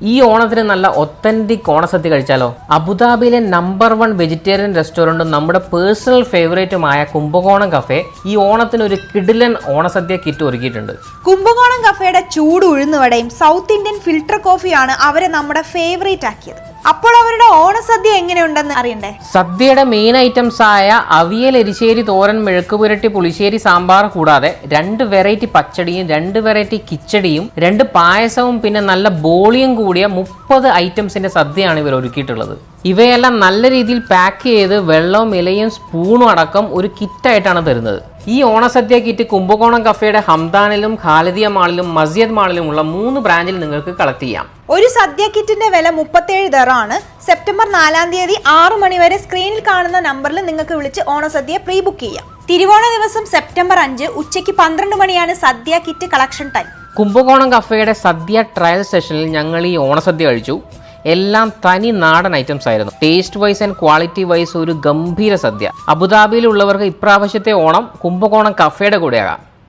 ഈ ഓണത്തിന് നല്ല ഒത്തന്റിക് ഓണസദ്യ കഴിച്ചാലോ? അബുദാബിയിലെ നമ്പർ വൺ വെജിറ്റേറിയൻ റെസ്റ്റോറന്റും നമ്മുടെ പേഴ്സണൽ ഫേവറേറ്റുമായ കുംഭകോണം കഫേ ഈ ഓണത്തിന് ഒരു കിഡിലൻ ഓണസദ്യ കിറ്റ് ഒരുക്കിയിട്ടുണ്ട്. കുംഭകോണം കഫേയുടെ ചൂട് ഉഴുന്നുവടയും സൗത്ത് ഇന്ത്യൻ ഫിൽട്ടർ കോഫിയാണ് അവരെ നമ്മുടെ ഫേവറേറ്റ് ആക്കിയത്. അപ്പോൾ അവരുടെ ഓണസദ്യ എങ്ങനെയുണ്ടെന്ന് അറിയണ്ടേ? സദ്യയുടെ മെയിൻ ഐറ്റംസ് ആയ അവിയൽ എരിശ്ശേരി തോരൻ മെഴുക്ക് പുരട്ടി പുളിശ്ശേരി സാമ്പാർ കൂടാതെ രണ്ട് വെറൈറ്റി പച്ചടിയും രണ്ട് വെറൈറ്റി കിച്ചടിയും രണ്ട് പായസവും പിന്നെ നല്ല ബോളിയും കൂടിയ മുപ്പത് ഐറ്റംസിന്റെ സദ്യയാണ് ഇവർ ഒരുക്കിയിട്ടുള്ളത്. ഇവയെല്ലാം നല്ല രീതിയിൽ പാക്ക് ചെയ്ത് വെള്ളവും ഇലയും സ്പൂണും അടക്കം ഒരു കിറ്റായിട്ടാണ് തരുന്നത്. ഈ ഓണസദ്യ കിറ്റ് കുംഭകോണം കഫേയുടെ ഹംദാനിലും ഖാലിദിയ മാളിലും മസ്ജിദ് മാളിലുമുള്ള മൂന്ന് ബ്രാഞ്ചിൽ നിങ്ങൾക്ക് കളക്ട് ചെയ്യാം. ഒരു സദ്യ കിറ്റിന്റെ വില മുപ്പത്തേഴ് ദറാണ്. സെപ്റ്റംബർ നാലാം തീയതി ആറു മണിവരെ സ്ക്രീനിൽ കാണുന്ന നമ്പറിൽ നിങ്ങൾക്ക് വിളിച്ച് ഓണസദ്യ പ്രീ ബുക്ക് ചെയ്യാം. തിരുവോണ ദിവസം സെപ്റ്റംബർ അഞ്ച് ഉച്ചയ്ക്ക് പന്ത്രണ്ട് മണിയാണ് സദ്യ കിറ്റ് കളക്ഷൻ ടൈം. കുംഭകോണം കഫേയുടെ സദ്യ ട്രയൽ സെഷനിൽ ഞങ്ങൾ ഈ ഓണസദ്യ കഴിച്ചു. എല്ലാം തനി നാടൻ ഐറ്റംസ് ആയിരുന്നു. Taste wise and quality wise ഒരു ഗംഭീര സദ്യ. അബുദാബിയിലുള്ളവർക്ക് ഇപ്രാവശ്യത്തെ ഓണം കുംഭകോണം കഫേയുടെ കൂടെയാകാം.